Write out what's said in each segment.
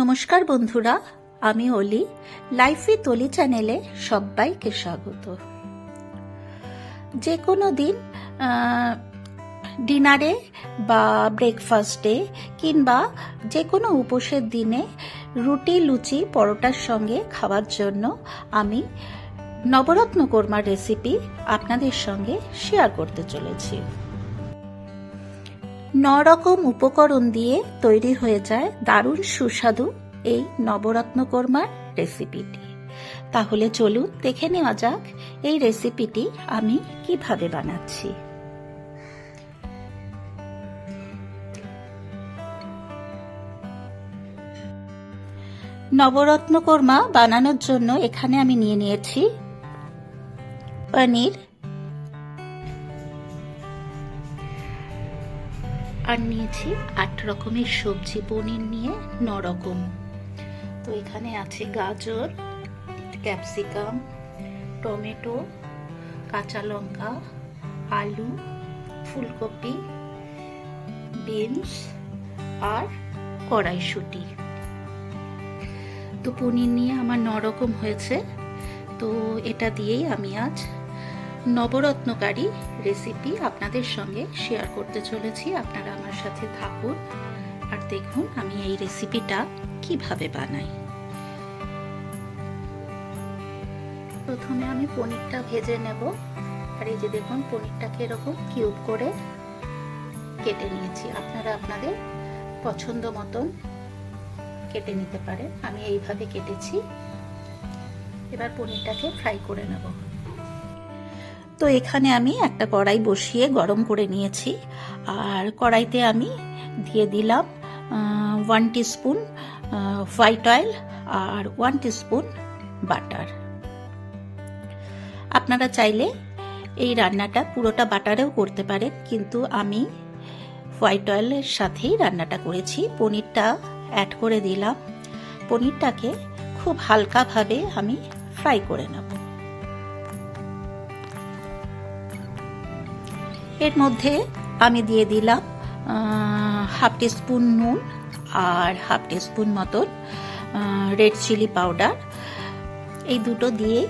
নমস্কার বন্ধুরা, আমি অলি লাইফ উইথ অলি চ্যানেলে সবাইকে স্বাগত। যে কোনো দিন ডিনারে বা ব্রেকফাস্টে কিংবা যে কোনো উপোসের দিনে রুটি, লুচি, পরোটার সঙ্গে খাওয়ার জন্য আমি নবরত্ন কোরমার রেসিপি আপনাদের সঙ্গে শেয়ার করতে চলেছি। ন রকম উপকরণ দিয়ে তৈরি হয়ে যায় দারুণ সুস্বাদু এই নবরত্ন কোরমার রেসিপিটি। তাহলে চলুন দেখে নেওয়া যাক এই রেসিপিটি আমি কীভাবে বানাচ্ছি। নবরত্ন কোরমা বানানোর জন্য এখানে আমি নিয়ে নিয়েছি পনির আর নিয়েছি আট রকমের সবজি পনির নিয়ে ন রকম। তো এখানে আছে গাজর, ক্যাপসিকাম, টমেটো, কাঁচা লঙ্কা, আলু, ফুলকপি, বিনস আর কড়াইশুঁটি। তো পনির নিয়ে আমার ন রকম হয়েছে। তো এটা দিয়েই আমি আজ নবরত্নকারী রেসিপি আপনাদের সঙ্গে শেয়ার করতে চলেছি। আপনারা আমার সাথে থাকুন। আর দেখুন আমি এই রেসিপিটা কীভাবে বানাই। প্রথমে আমি পনিরটা ভেজে নেব। আর এই যে দেখুন, পনিরটাকে এরকম কিউব করে কেটে নিয়েছি। আপনারা আপনাদের পছন্দ মতন কেটে নিতে পারেন। আমি এইভাবে কেটেছি। এবার পনিরটাকে ফ্রাই করে নেব। তো এখানে আমি একটা কড়াই বসিয়ে গরম করে নিয়েছি। আর কড়াইতে আমি দিয়ে দিলাম ওয়ান টিস্পুন হোয়াইট অয়েল আর ওয়ান টিস্পুন বাটার আপনারা চাইলে এই রান্নাটা পুরোটা বাটারেও করতে পারেন, কিন্তু আমি হোয়াইট অয়েলের সাথেই রান্নাটা করেছি। পনিরটা অ্যাড করে দিলাম। পনিরটাকে খুব হালকাভাবে আমি ফ্রাই করে নেব। এর মধ্যে আমি দিয়ে দিলাম হাফ টিস্পুন নুন আর হাফ টিস্পুন মতন রেড চিলি পাউডার। এই দুটো দিয়ে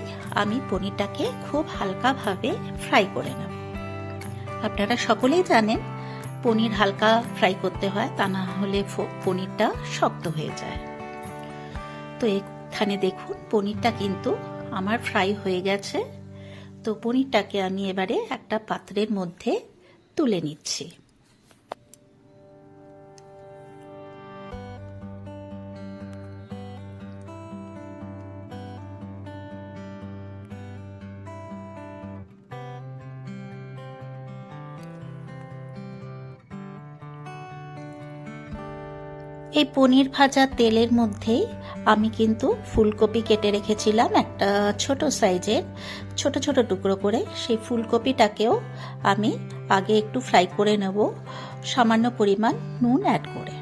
আমি পনিরটাকে খুব হালকাভাবে ফ্রাই করে নেব। আপনারা সকলেই জানেন, পনির হালকা ফ্রাই করতে হয়, তা না হলে পনিরটা শক্ত হয়ে যায়। তো এখানে দেখুন, পনিরটা কিন্তু আমার ফ্রাই হয়ে গেছে। তো পনিরটাকে আমি এবারে একটা পাত্রের মধ্যে তুলে নিচ্ছি। এই পনির ভাজা তেলের মধ্যেই আমি কিন্তু ফুলকপি কেটে রেখেছিলাম একটা ছোট সাইজের, ছোট ছোট টুকরো করে। সেই ফুলকপিটাকেও আমি আগে একটু ফ্রাই করে নেব, সামান্য পরিমাণ নুন অ্যাড করে।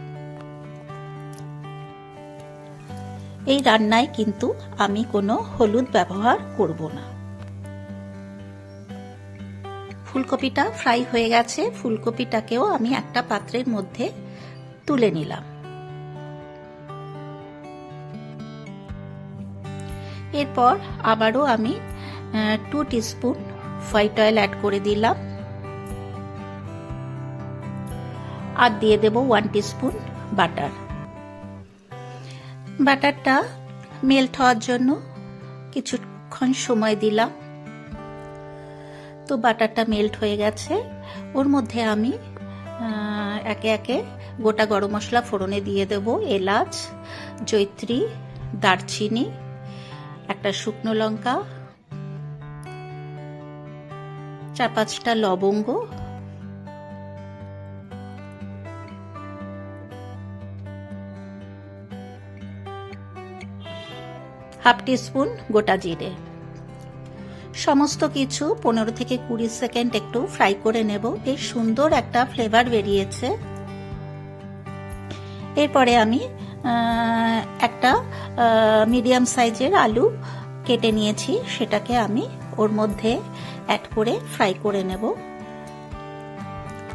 এই রান্নায় কিন্তু আমি কোনো হলুদ ব্যবহার করব না। ফুলকপিটা ফ্রাই হয়ে গেছে, ফুলকপিটাকেও আমি একটা পাত্রের মধ্যে তুলে নিলাম। এরপর আবারও আমি two teaspoon white oil add করে দিলাম। আর দিয়ে দেব ওয়ান টিস্পুন বাটার বাটারটা মেল্ট হওয়ার জন্য কিছুক্ষণ সময় দিলাম। তো বাটারটা মেল্ট হয়ে গেছে। ওর মধ্যে আমি একে একে গোটা গরম মশলা ফোড়নে দিয়ে দেব, এলাচ জৈত্রী দারচিনি একটা শুকনো লঙ্কা, চার পাঁচটা লবঙ্গ, হাফ টিস্পুন গোটা জিরে। সমস্ত কিছু পনেরো থেকে কুড়ি সেকেন্ড একটু ফ্রাই করে নেব। বেশ সুন্দর একটা ফ্লেভার বেরিয়েছে। এরপরে আমি একটা মিডিয়াম সাইজের আলু কেটে নিয়েছি, সেটাকে আমি ওর মধ্যে অ্যাড করে ফ্রাই করে নেব।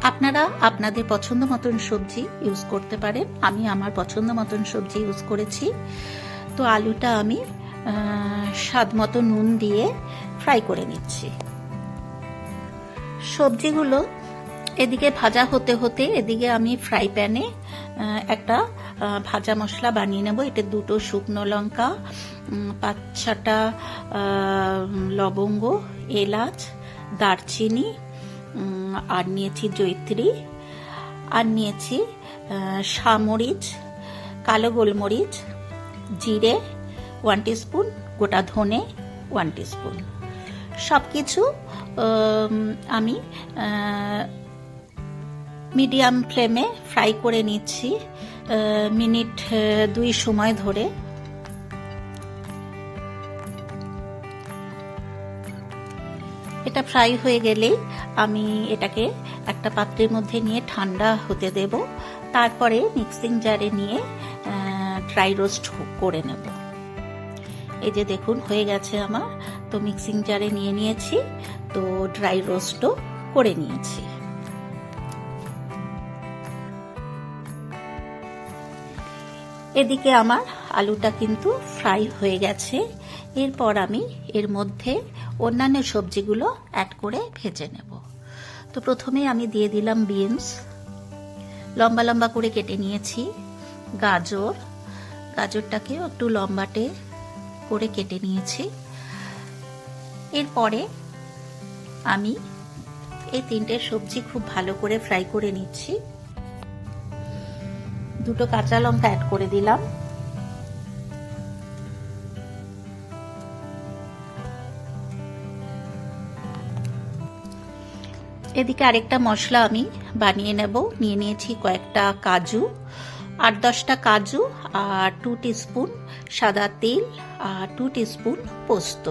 আপনারা আপনাদের পছন্দ মতন সবজি ইউজ করতে পারেন। আমি আমার পছন্দ মতন সবজি ইউজ করেছি। তো আলুটা আমি স্বাদ মতো নুন দিয়ে ফ্রাই করে নিচ্ছি। সবজিগুলো এদিকে ভাজা হতে হতে এদিকে আমি ফ্রাই প্যানে একটা ভাজা মশলা বানিয়ে নেব। এতে দুটো শুকনো লঙ্কা পাঁচ ছটা লবঙ্গ, এলাচ, দারচিনি আর নিয়েছি জৈত্রী আর নিয়েছি সামরিচ কালো গোলমরিচ, জিরে ওয়ান স্পুন গোটা ধনে ওয়ান স্পুন সব কিছু আমি মিডিয়াম ফ্লেমে ফ্রাই করে নিচ্ছি। মিনিট দুই সময় ধরে। এটা ফ্রাই হয়ে গেলেই আমি এটাকে একটা পাত্রের মধ্যে নিয়ে ঠান্ডা হতে দেব। তারপরে মিক্সিং জারে নিয়ে ড্রাই রোস্ট করে নেব। এই যে দেখুন, হয়ে গেছে আমার। তো মিক্সিং জারে নিয়ে নিয়েছি। তো ড্রাই রোস্টও করে নিয়েছি। এদিকে আমার আলুটা কিন্তু ফ্রাই হয়ে গেছে। এরপর আমি এর মধ্যে অন্যান্য সবজিগুলো অ্যাড করে ভেজে নেব। তো প্রথমে আমি দিয়ে দিলাম বিনস লম্বা লম্বা করে কেটে নিয়েছি। গাজর। গাজরটাকেও একটু লম্বাটে করে কেটে নিয়েছি। এরপরে আমি এই তিনটে সবজি খুব ভালো করে ফ্রাই করে নিচ্ছি। দুটো কাঁচা লঙ্কা অ্যাড করে দিলাম। এদিকে আরেকটা মশলা আমি বানিয়ে নেব। নিয়ে নিয়েছি কয়েকটা কাজু, আট দশটা কাজু আর টু স্পুন সাদা তেল আর টু স্পুন পোস্ত।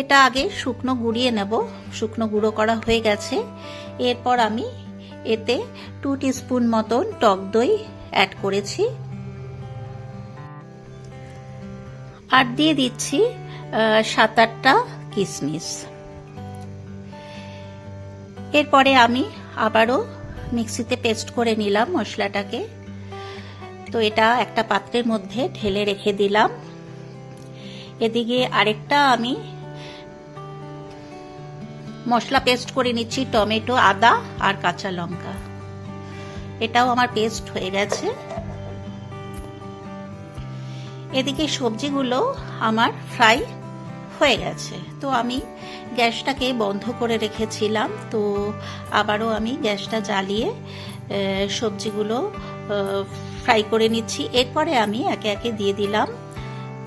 এটা আগে শুকনো গুঁড়িয়ে নেব। শুকনো গুঁড়ো করা হয়ে গেছে। এরপর আমি এতে টু স্পুন মতন টক দই অ্যাড করেছি। আর দিয়ে দিচ্ছি সাত আটটা কিশমিশ এরপরে আমি আবারও মিক্সিতে পেস্ট করে নিলাম মশলাটাকে। তো এটা একটা পাত্রের মধ্যে ঢেলে রেখে দিলাম। এদিকে আরেকটা আমি মশলা পেস্ট করে নিচ্ছি টমেটো, আদা আর কাঁচা লঙ্কা। এটাও আমার পেস্ট হয়ে গেছে। এদিকে সবজিগুলো আমার ফ্রাই হয়ে গেছে। তো আমি গ্যাসটাকে বন্ধ করে রেখেছিলাম। তো আবারও আমি গ্যাসটা জ্বালিয়ে সবজিগুলো ফ্রাই করে নিচ্ছি। এরপরে আমি একে একে দিয়ে দিলাম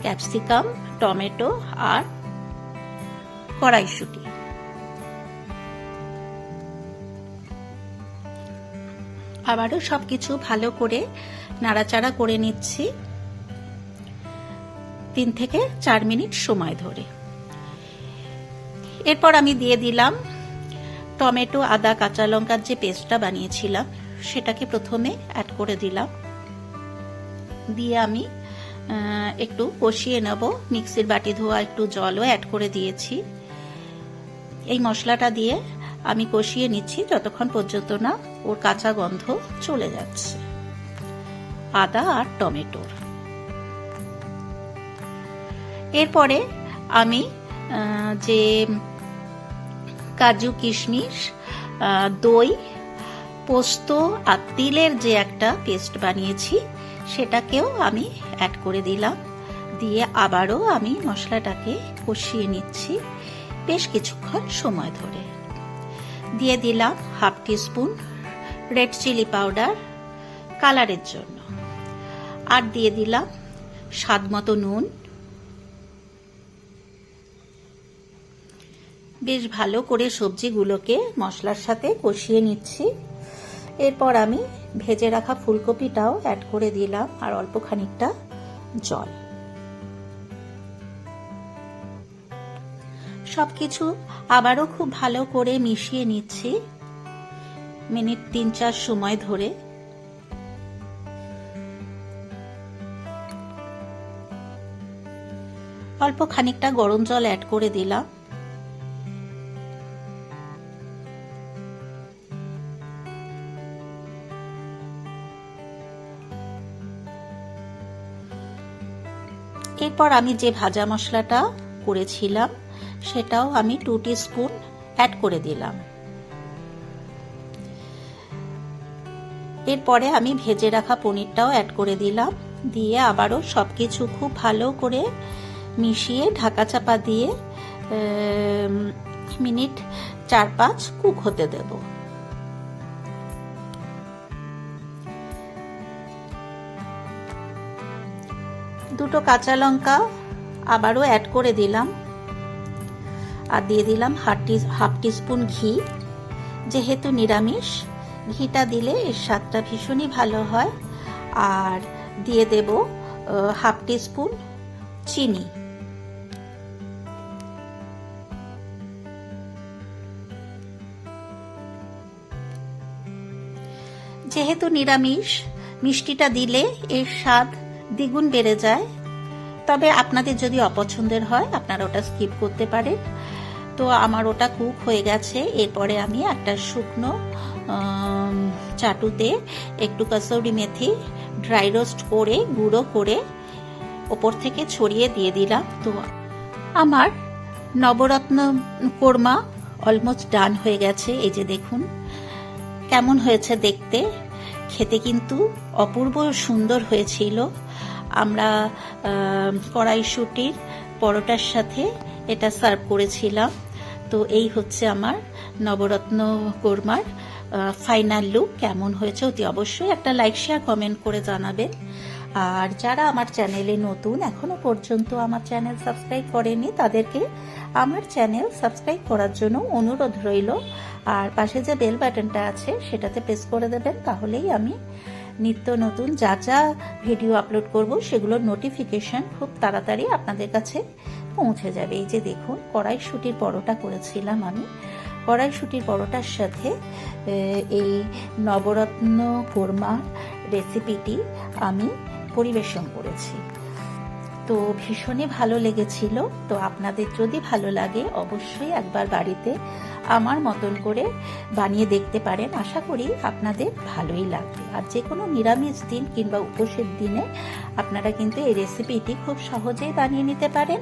ক্যাপসিকাম টমেটো আর কড়াইশুঁটি। আবারও সব কিছু ভালো করে নাড়াচাড়া করে নিচ্ছি। তিন থেকে চার মিনিট সময় ধরে। এরপর আমি দিয়ে দিলাম টমেটো, আদা, কাঁচা লঙ্কার যে পেস্টটা বানিয়েছিলাম, সেটাকে প্রথমে অ্যাড করে দিলাম। দিয়ে আমি একটু কষিয়ে নেব। মিক্সির বাটি ধোয়া একটু জলও অ্যাড করে দিয়েছি। এই মশলাটা দিয়ে আমি কষিয়ে নিচ্ছি যতক্ষণ পর্যন্ত না ওর কাঁচা গন্ধ চলে যাচ্ছে। আদা আর টমেটোর। এরপরে আমি যে কাজু কিশমিশ দই, পোস্ত আর তিলের যে একটা পেস্ট বানিয়েছি, সেটাকেও আমি অ্যাড করে দিলাম। দিয়ে আবারও আমি মশলাটাকে কষিয়ে নিচ্ছি বেশ কিছুক্ষণ সময় ধরে। দিয়ে দিলাম half teaspoon red chilli powder কালারের জন্য। আর দিয়ে দিলাম স্বাদ মতো নুন। বেশ ভালো করে সবজিগুলোকে মশলার সাথে কষিয়ে নিচ্ছি। এরপর আমি ভেজে রাখা ফুলকপিটাও অ্যাড করে দিলাম আর অল্প খানিকটা জল। সব কিছু আবারও খুব ভালো করে মিশিয়ে নিচ্ছি। মিনিট তিন চার সময় ধরে। অল্প খানিকটা গরম জল অ্যাড করে দিলাম। এরপর আমি যে ভাজা মশলাটা করেছিলাম সেটাও আমি টু স্পুন অ্যাড করে দিলাম। এরপরে আমি ভেজে রাখা পনিরটাও অ্যাড করে দিলাম। দিয়ে আবারও সব কিছু খুব ভালো করে মিশিয়ে ঢাকা চাপা দিয়ে মিনিট চার পাঁচ কুক হতে দেব। দুটো কাঁচা লঙ্কা আবারও অ্যাড করে দিলাম। আর দিয়ে দিলাম হাফ টি, হাফ টিস্পুন ঘি। যেহেতু নিরামিষ, ঘিটা দিলে এর স্বাদটা ভীষণই ভালো হয়। আর দিয়ে দেব হাফ টিস্পুন চিনি। যেহেতু নিরামিষ, মিষ্টিটা দিলে এর স্বাদ দ্বিগুণ বেড়ে যায়। তবে আপনাদের যদি অপছন্দের হয়, আপনারা ওটা স্কিপ করতে পারেন। তো আমার ওটা কুক হয়ে গেছে। এরপরে আমি একটা শুকনো চাটুতে একটু কাসৌরি মেথি ড্রাই রোস্ট করে, গুঁড়ো করে ওপর থেকে ছড়িয়ে দিয়ে দিলাম। তো আমার নবরত্ন কোরমা অলমোস্ট ডান হয়ে গেছে। এই যে দেখুন, কেমন হয়েছে দেখতে। খেতে কিন্তু অপূর্ব সুন্দর হয়েছিল। আমরা কড়াইশুটির পরোটার সাথে এটা সার্ভ করেছিলাম। তো এই হচ্ছে আমার নবরত্ন কোরমার ফাইনাল লুক কেমন হয়েছে অতি অবশ্যই একটা লাইক শেয়ার কমেন্ট করে জানাবেন। আর যারা আমার চ্যানেলে নতুন, এখনও পর্যন্ত আমার চ্যানেল সাবস্ক্রাইব করেনি তাদেরকে আমার চ্যানেল সাবস্ক্রাইব করার জন্য অনুরোধ রইল। আর পাশে যে বেল বাটনটা আছে, সেটাতে প্রেস করে দেবেন, তাহলেই আমি নিত্য নতুন যা যা ভিডিও আপলোড করব, সেগুলোর নোটিফিকেশন খুব তাড়াতাড়ি আপনাদের কাছে পৌঁছে যাবে। এই যে দেখুন, কড়াইশুটির পরোটা করেছিলাম আমি। কড়াইশুটির পরোটার সাথে এই নবরত্ন কোরমার রেসিপিটি আমি পরিবেশন করেছি। তো ভীষণই ভালো লেগেছিল। তো আপনাদের যদি ভালো লাগে, অবশ্যই একবার বাড়িতে আমার মতন করে বানিয়ে দেখতে পারেন। আশা করি আপনাদের ভালোই লাগবে। আর যে কোনো নিরামিষ দিন কিংবা উপোসের দিনে আপনারা কিন্তু এই রেসিপিটি খুব সহজেই বানিয়ে নিতে পারেন।